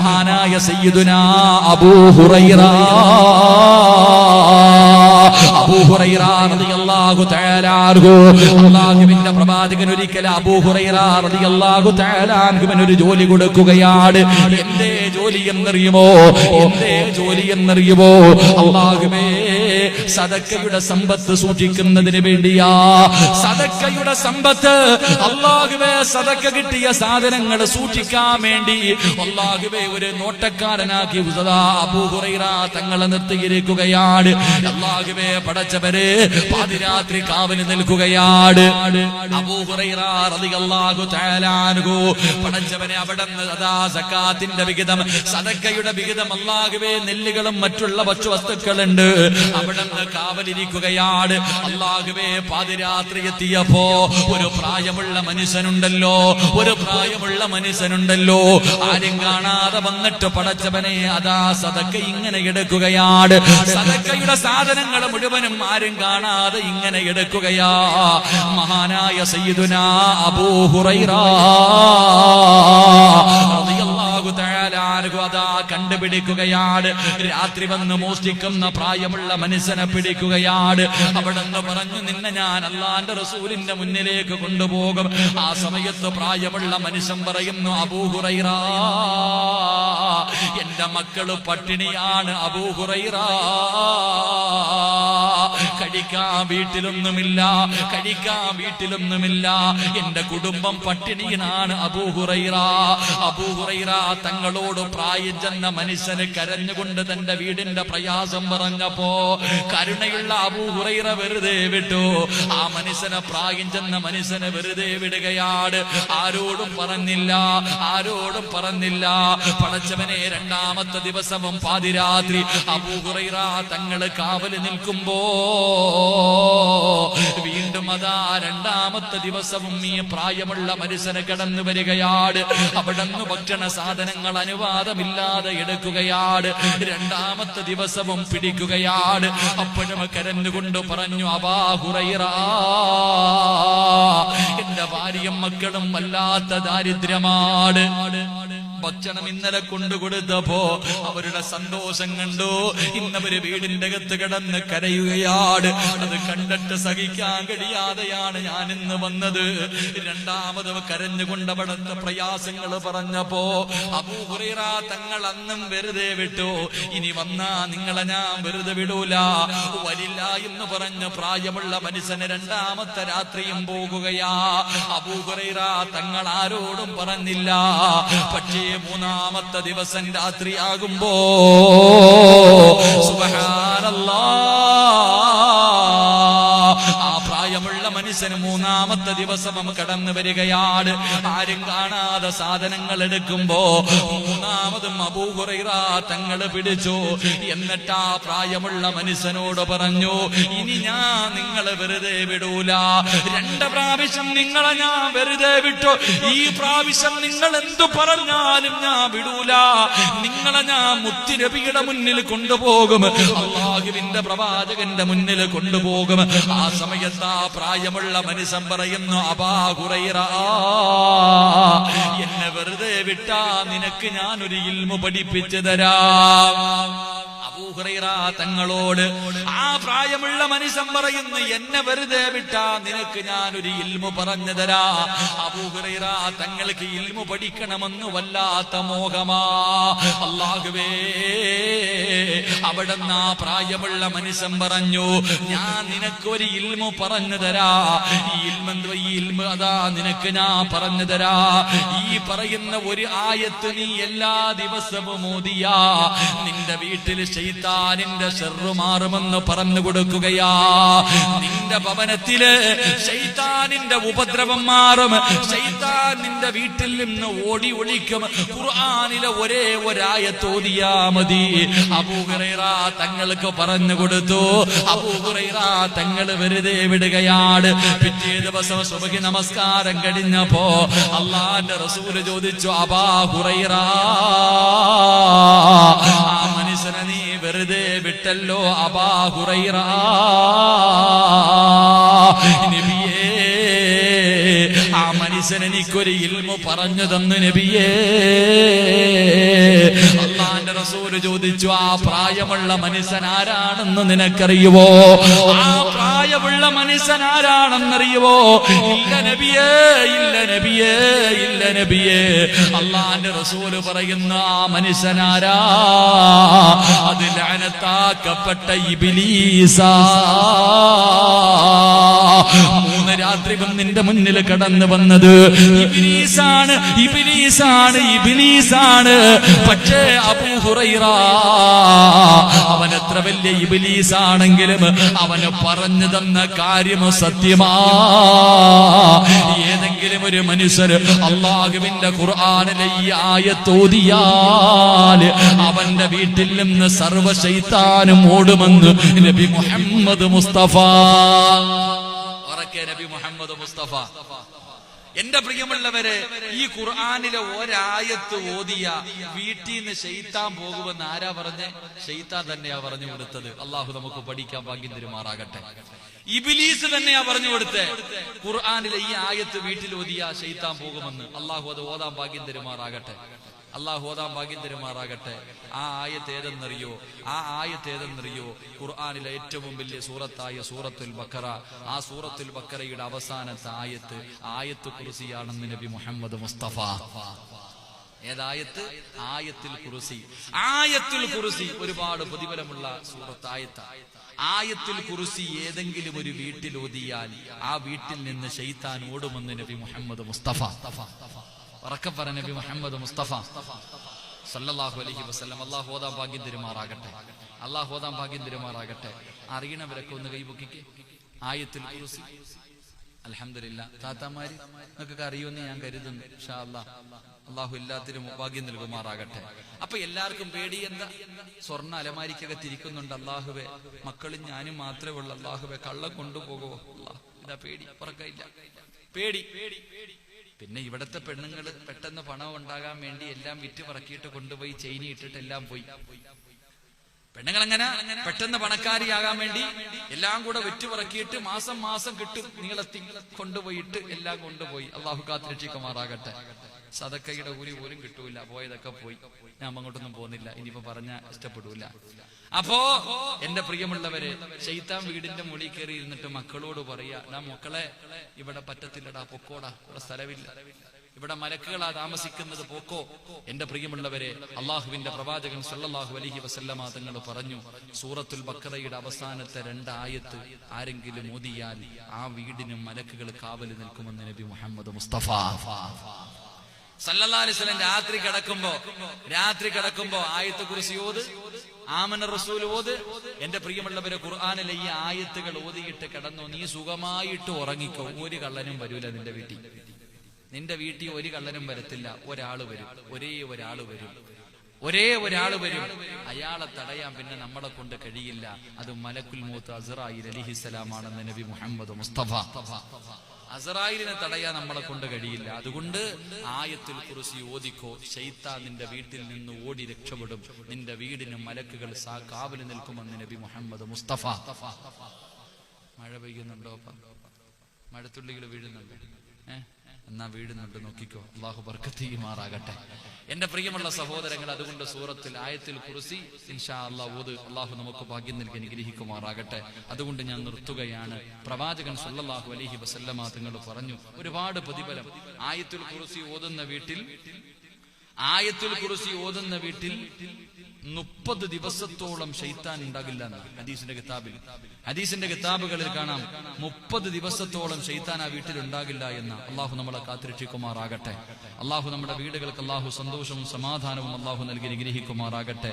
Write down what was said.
മഹാനായ സയ്യിദുന അബൂ ഹുറൈറ അൻഹു. പ്രവാചകൻ ഒരിക്കൽ അബൂ ഹുറൈറ റളിയല്ലാഹു തആല അൻഹുവിന് ഒരു ജോലി കൊടുക്കുകയാണ്. എന്റെ ജോലി എന്നറിയുമോ? എന്റെ ജോലി എന്നറിയുമോ? അല്ലാഹുവേ സദക്കയുടെ സമ്പത്ത് സൂക്ഷിക്കുന്നതിന് വേണ്ടിയാ. സദക്കയുടെ സമ്പത്ത്. അള്ളാഹുവേ സദക്ക കിട്ടിയ സാധനങ്ങൾ സൂക്ഷിക്കാൻ വേണ്ടി. അള്ളാഹുവേ ഒരു നോട്ടക്കാരനാക്കി തങ്ങളെ നിർത്തിയിരിക്കുകയാണ്. അള്ളാഹുവേ പടച്ചവര് പാതിരാത്രി കാവൽ നിൽക്കുകയാണ് പടച്ചവനെ അവിടെ അതാ സക്കാത്തിന്റെ വിഹിതം സദക്കയുടെ വിഹിതം അള്ളാഹുവേ നെല്ലുകളും മറ്റുള്ള ഭക്ഷ്യവസ്തുക്കളുണ്ട് അവിടെ കാവലിരിക്കുകയാണ് അള്ളാഹുവേ പാതിരാത്രി എത്തിയപ്പോ ഒരു പ്രായമുള്ള മനുഷ്യനുണ്ടല്ലോ ഒരു പ്രായമുള്ള മനുഷ്യനുണ്ടല്ലോ. ആരും കാണാതെ വന്നിട്ട് പടച്ചവനെ അതാ സദക്ക ഇങ്ങനെ എടുക്കുകയാണ് സദക്കയുടെ സാധനങ്ങൾ മുഴുവനും ആരും കാണാതെ ഇങ്ങനെ എടുക്കുകയാ. മഹാനായ സയ്യിദുന അബൂ കണ്ടുപിടിക്കുകയാണ് രാത്രി വന്ന് മോഷ്ടിക്കുന്ന പ്രായമുള്ള മനുഷ്യനെ പിടിക്കുകയാണ് അവിടെ നിന്ന് പറഞ്ഞു നിന്നെ ഞാൻ അള്ളാന്റെ റസൂലിന്റെ മുന്നിലേക്ക് കൊണ്ടുപോകും. ആ സമയത്ത് പ്രായമുള്ള മനുഷ്യൻ പറയുന്നു അബൂഹുറൈറ എന്റെ മക്കൾ പട്ടിണിയാണ് അബൂഹുറൈറ കഴിക്കാൻ വീട്ടിലൊന്നുമില്ല കഴിക്കാൻ വീട്ടിലൊന്നുമില്ല. എന്റെ കുടുംബം പട്ടിണിയിലാണ് അബൂഹുറൈറ അബൂഹുറൈറ തങ്ങളോട് പ്രായം ചെന്ന മനുഷ്യന് കരഞ്ഞുകൊണ്ട് തന്റെ വീടിന്റെ പ്രയാസം പറഞ്ഞപ്പോ കരുണയുള്ള അബൂഹുറൈറ വെറുതെ വിട്ടു. ആ മനുഷ്യനെ പ്രായം ചെന്ന മനുഷ്യനെ വെറുതെ വിടുകയാണ്. ആരോടും പറഞ്ഞില്ല ആരോടും പറഞ്ഞില്ല. പടച്ചവനെ രണ്ടാമത്തെ ദിവസവും പാതിരാത്രി അബൂഹുറൈറ തങ്ങൾ കാവൽ നിൽക്കുമ്പോ വീണ്ടും അതാ രണ്ടാമത്തെ ദിവസവും ഈ പ്രായമുള്ള മനുഷ്യന് കടന്നു വരികയാണ് അവിടുന്ന് ഭക്ഷണ സാധനങ്ങൾ അനുവാദമില്ലാതെ എടുക്കുകയാണ് രണ്ടാമത്തെ ദിവസവും പിടിക്കുകയാണ് അപ്പോഴും കരഞ്ഞുകൊണ്ട് പറഞ്ഞു അബാഹുറൈറ എന്റെ ഭാര്യയും മക്കളും വല്ലാത്ത ദാരിദ്ര്യമാണ് ഭക്ഷണം ഇന്നലെ കൊണ്ടുകൊടുത്തപ്പോ അവരുടെ സന്തോഷം കണ്ടു. ഇന്നവര് വീടിന്റെ അകത്ത് കിടന്ന് കരയുകയാണ്. അത് കണ്ടിട്ട് സഹിക്കാൻ കഴിയാതെയാണ് ഞാൻ ഇന്ന് വന്നത്. രണ്ടാമത് കരഞ്ഞുകൊണ്ട് അവിടുത്തെ പ്രയാസങ്ങൾ പറഞ്ഞപ്പോ അബൂഹുറൈറ തങ്ങൾ അന്നും വെറുതെ വിട്ടു. ഇനി വന്നാ നിങ്ങളെ ഞാൻ വെറുതെ വിടൂല. വരില്ല എന്ന് പറഞ്ഞ് പ്രായമുള്ള മനുഷ്യന് രണ്ടാമത്തെ രാത്രിയും പോകുകയാ. അബൂഹുറൈറ തങ്ങൾ ആരോടും പറഞ്ഞില്ല. പക്ഷേ മൂന്നാമത്തെ ദിവസം രാത്രിയാകുമ്പോ സുബഹാനല്ലാ. മനുഷ്യന് മൂന്നാമത്തെ ദിവസം കടന്നു വരികയാണ്. ആരും കാണാതെ സാധനങ്ങൾ എടുക്കുമ്പോ മൂന്നാമതും അബൂഹുറൈറ തങ്ങൾ പിടിച്ചു. എന്നിട്ട് ആ പ്രായമുള്ള മനുഷ്യനോട് പറഞ്ഞു ഇനി ഞാൻ നിങ്ങളെ വെറുതെ വിടൂല. രണ്ട് പ്രാവശ്യം നിങ്ങളെ ഞാൻ വെറുതെ വിട്ടു. ഈ പ്രാവശ്യം നിങ്ങൾ എന്തു പറഞ്ഞാലും ഞാൻ വിടൂല. നിങ്ങളെ ഞാൻ മുത്തിരബിയുടെ മുന്നിൽ കൊണ്ടുപോകും. അള്ളാഹുവിന്റെ പ്രവാചകന്റെ മുന്നിൽ കൊണ്ടുപോകും. ആ സമയത്ത് ആ പ്രായമുള്ള മനുഷ്യൻ പറയുന്നു അബാഹുറൈറ എന്നെ വെറുതെ വിട്ടാ നിനക്ക് ഞാൻ ഒരു ഇൽമു പഠിപ്പിച്ചു തരാം. തങ്ങളോട് ആ പ്രായമുള്ള മനുഷ്യൻ പറയുന്നു എന്നെ വെറുതെ വിട്ടാ നിനക്ക് ഞാൻ ഒരു ഇൽമു പറഞ്ഞു തരാ. അബൂഹുറൈറ തങ്ങൾക്ക് ഇൽമു പഠിക്കണമെന്ന് വല്ലാത്ത മോഹമാ. അല്ലാഹുവേ അവിടെ ആ പ്രായമുള്ള മനുഷ്യൻ പറഞ്ഞു ഞാൻ നിനക്ക് ഒരു ഇൽമു പറഞ്ഞു തരാ. ഈ ഇൽമെന്തോ ഈ ഇൽമു അതാ നിനക്ക് ഞാൻ പറഞ്ഞു തരാ. ഈ പറയുന്ന ഒരു ആയത്ത് നീ എല്ലാ ദിവസവും ഓതിയാ. നിന്റെ വീട്ടിൽ ശൈത്താനിന്റെ ഷെറു മാറുമെന്ന് പറഞ്ഞു കൊടുക്കുകയാ. നിന്റെ ഭവനത്തിൽ ശൈത്താനിന്റെ ഉപദ്രവം മാറും. ശൈത്താൻ നിന്റെ വീട്ടിൽ നിന്ന് ഓടി ഒളിക്കും. ഖുർആാനിലെ ഒരേ ഒരായ തോതിയാ മതി. അബൂഹുറൈറ തങ്ങൾക്ക് പറഞ്ഞു കൊടുത്തു. അബൂഹുറൈറ തങ്ങൾ വെറുതെ വിടുകയാണ്. പിറ്റേ ദിവസം സുബഹി നമസ്കാരം കഴിഞ്ഞപ്പോ അള്ളാന്റെ റസൂൽ ചോദിച്ചു അബാഹുറൈറ ആ മനുഷ്യനെ നീ വെറുതെ വിട്ടല്ലോ അബാഹുറൈറ നബിയേ ആ മനുഷ്യൻ എനിക്കൊരു ഇൽമു പറഞ്ഞു തന്നു നബിയേ. അള്ളാന്റെ റസൂൽ ചോദിച്ചു ആ പ്രായമുള്ള മനുഷ്യൻ ആരാണെന്ന് നിനക്കറിയുവോ? ആ മനുഷ്യൻ ആരാണെന്നറിയുവോ? ഇല്ല നബിയേ ഇല്ല നബിയേ ഇല്ല നബിയേ. അള്ളാന്റെ റസൂൽ പറയുന്ന ആ മനുഷ്യനാരാ അത് ലാനത്താക്കപ്പെട്ട ഇബിലീസാ. മൂന്ന് രാത്രി നിന്റെ മുന്നിൽ കടന്നു വന്നത്. ഇബിലീസാണ് ഇബിലീസാണ് ഇബിലീസാണ്. പക്ഷേ അബൂ ഹുറൈറ അവൻ എത്ര വലിയ ഇബിലീസാണെങ്കിലും അവന് പറഞ്ഞു തന്ന കാര്യം സത്യമാ? ഏതെങ്കിലും ഒരു മനുഷ്യർ അള്ളാഹുവിന്റെ ഖുർആാനിലെ ഈ ആയത്തോതിയാൽ അവന്റെ വീട്ടിൽ നിന്ന് സർവ ശൈത്താനും ഓടുമെന്ന് നബി മുഹമ്മദ് മുസ്തഫ. ഉറക്കെ നബി മുഹമ്മദ് മുസ്തഫ. എന്റെ പ്രിയമുള്ളവരെ ഈ ഖുർആാനിലെ ഒരായത്ത് ഓതിയ വീട്ടിൽ നിന്ന് ഷെയ്ത്താൻ പോകുമെന്ന് ആരാ പറഞ്ഞ്? ഷെയ്ത്താൻ തന്നെയാ പറഞ്ഞു കൊടുത്തത്. അള്ളാഹു നമുക്ക് പഠിക്കാൻ ഭാഗ്യം തരുമാറാകട്ടെ. ഇബിലീസ് തന്നെയാ പറഞ്ഞു കൊടുത്തേ. ഖുർആാനിലെ ഈ ആയത്ത് വീട്ടിൽ ഓതിയ ഷെയ്ത്താൻ പോകുമെന്ന്. അള്ളാഹു അത് ഓതാൻ ഭാഗ്യം തരുമാറാകട്ടെ. അള്ളാഹു ഓതാൻ ഭാഗ്യം തരുമാറാകട്ടെ. ആ ആയത്ത് ഏതെന്നറിയോ? ആ ആയത്ത് ഏതെന്നറിയോ? ഖുർആാനിലെ ഏറ്റവും വലിയ സൂറത്തായ സൂറത്തുൽ ബക്കറ ആ സൂറത്തുൽ ബക്കറയുടെ അവസാനത്തെ ആയത്ത് ആയത്ത് കുറിസിയാണെന്ന് നബി മുഹമ്മദ് മുസ്തഫ. ഏതായത്ത്? ആയത്തിൽ കുറിസി ആയത്തുൽ കുറിസി ഒരുപാട് പ്രതിഫലമുള്ള സൂറത്ത് ആയത്ത ആയത്തിൽ കുറിസി ഏതെങ്കിലും ഒരു വീട്ടിൽ ഓതിയാൽ ആ വീട്ടിൽ നിന്ന് ഷെയ്ത്താൻ ഓടുമെന്ന് നബി മുഹമ്മദ് മുസ്തഫ. ഉറക്കെ പറ നബി മുഹമ്മദ് മുസ്തഫ. സല്ലല്ലാഹു അലഹി വസ്ലം അള്ളാഹു ഹോദാം ഭാഗ്യം തിരുമാറാകട്ടെ. അള്ളാഹു ഹോദാം ഭാഗ്യം തിരുമാറാകട്ടെ. അറിയണവരൊക്കെ ഒന്ന് കൈപൊക്കിക്ക്. ആയത്തിൽ അലഹമില്ല താത്താമാര് നിങ്ങൾക്ക് അറിയുമെന്ന് ഞാൻ കരുതുന്നു അള്ളാഹു എല്ലാത്തിനും ഭാഗ്യം നൽകുമാറാകട്ടെ. അപ്പൊ എല്ലാവർക്കും പേടി എന്താ? സ്വർണ അലമാരിക്കൊക്കെ തിരിക്കുന്നുണ്ട് അള്ളാഹുവെ മക്കളും ഞാനും മാത്രമേ ഉള്ളൂ. അള്ളാഹുവെ കള്ളം കൊണ്ടുപോകുമോ ഇതാ പേടി. പേടി പേടി. പിന്നെ ഇവിടത്തെ പെണ്ണുങ്ങൾ പെട്ടെന്ന് പണം ഉണ്ടാകാൻ വേണ്ടി എല്ലാം വിറ്റ് പറക്കിയിട്ട് കൊണ്ടുപോയി ചെയിനി ഇട്ടിട്ട് എല്ലാം പോയി. പെണ്ണുങ്ങൾ അങ്ങനെ പെട്ടെന്ന് പണക്കാരിയാകാൻ വേണ്ടി എല്ലാം കൂടെ വെറ്റുപറക്കിയിട്ട് മാസം മാസം കിട്ടും. നീളത്തി കൊണ്ടുപോയിട്ട് എല്ലാം കൊണ്ടുപോയി. അള്ളാഹു കാത്തിരക്ഷിക്കുമാറാകട്ടെ. സതക്കയുടെ കൂലി പോലും കിട്ടൂല. പോയതൊക്കെ പോയി. ഞാൻ അങ്ങോട്ടൊന്നും പോകുന്നില്ല. ഇനിയിപ്പോ പറഞ്ഞ ഇഷ്ടപ്പെടൂല. അപ്പോ എന്റെ പ്രിയമുള്ളവര് ശൈത്താൻ വീടിന്റെ മുകളിൽ കയറി ഇരുന്നിട്ട് മക്കളോട് പറയാ ഞാൻ മക്കളെ ഇവിടെ പറ്റത്തില്ലടാ പൊക്കോടാ ഇവിടെ സ്ഥലമില്ല. ഇവിടെ മലക്കുകളാ താമസിക്കുന്നത് പോക്കോ. എന്റെ പ്രിയമുള്ളവരെ അള്ളാഹുവിന്റെ പ്രവാചകൻ സല്ലാഹു അലഹി വസല്ലമ തങ്ങൾ പറഞ്ഞു സൂറത്തുൽ ബക്കറയുടെ അവസാനത്തെ രണ്ടായത്ത് ആരെങ്കിലും ഓതിയാൽ ആ വീടിനും മലക്കുകൾ കാവൽ നിൽക്കുമെന്ന് നബി മുഹമ്മദ് മുസ്തഫ. വസല്ലം രാത്രി കിടക്കുമ്പോ രാത്രി കിടക്കുമ്പോ ആയത്തെ കുറിച്ച് ഓത് ആമന റസൂൽ ഓത്. എന്റെ പ്രിയമുള്ളവരെ ഖുർആാനിലെ ഈ ആയത്തുകൾ ഓതിയിട്ട് കിടന്നു നീ സുഖമായിട്ട് ഉറങ്ങിക്കോ. ഒരു കള്ളനും വരൂല നിന്റെ വീട്ടിൽ. നിന്റെ വീട്ടിൽ ഒരു കള്ളനും വരത്തില്ല. ഒരാൾ വരും. ഒരേ ഒരാൾ വരും. ഒരേ ഒരാൾ വരും. അയാളെ തടയാൻ പിന്നെ നമ്മളെ കൊണ്ട് കഴിയില്ല. അത് മലക്കുൽ മൂത്ത് അസറായി അലിഹിസലാമാണെന്ന് നബി മുഹമ്മദ് മുസ്തഫ. അസറായിലിനെ തടയാൻ നമ്മളെ കൊണ്ട് കഴിയില്ല. അതുകൊണ്ട് ആയത്തിൽ കുറിച്ച് ഓദിക്കോ ഷെയ്ത്താൻ നിന്റെ വീട്ടിൽ നിന്ന് ഓടി രക്ഷപ്പെടും. നിന്റെ വീടിന് മലക്കുകൾ സാ കാവൽ നിൽക്കുമെന്ന് നബി മുഹമ്മദ് മുസ്തഫ. മഴ പെയ്യുന്നുണ്ടോ മഴത്തുള്ളികൾ വീഴുന്നുണ്ടോ? ഏഹ് എന്നാ വീടുന്നുണ്ട് നോക്കിക്കോ. അള്ളാഹു ബർക്കത്തിയുമാറാകട്ടെ എന്റെ പ്രിയമുള്ള സഹോദരങ്ങൾ അതുകൊണ്ട് സൂറത്തിൽ ആയത്തിൽ കുറിസി ഇൻഷാ അള്ളാഹ് ഓത് അള്ളാഹു നമുക്ക് ഭാഗ്യം നൽകി അനുഗ്രഹിക്കുമാറാകട്ടെ. അതുകൊണ്ട് ഞാൻ നിർത്തുകയാണ്. പ്രവാചകൻ സുല്ലാഹു അലഹി വസല്ലമ തങ്ങൾ പറഞ്ഞു ഒരുപാട് പ്രതിഫലം. ആയത്തിൽ കുറിസി ഓതുന്ന വീട്ടിൽ ആയത്തിൽ കുറിസി ഓതുന്ന വീട്ടിൽ മുപ്പത് ദിവസത്തോളം ഷെയ്ത്താൻ ഉണ്ടാകില്ല ഹദീസിന്റെ കിതാബിൽ. ഹദീസിന്റെ കിതാബുകളിൽ കാണാം മുപ്പത് ദിവസത്തോളം ഷെയ്ത്താൻ ആ വീട്ടിൽ ഉണ്ടാകില്ല എന്ന്. അള്ളാഹു നമ്മളെ കാത്തിരക്ഷിക്കുമാറാകട്ടെ. അള്ളാഹു നമ്മുടെ വീടുകൾക്ക് അള്ളാഹു സന്തോഷവും സമാധാനവും അള്ളാഹു നൽകി നിഗ്രഹിക്കുമാറാകട്ടെ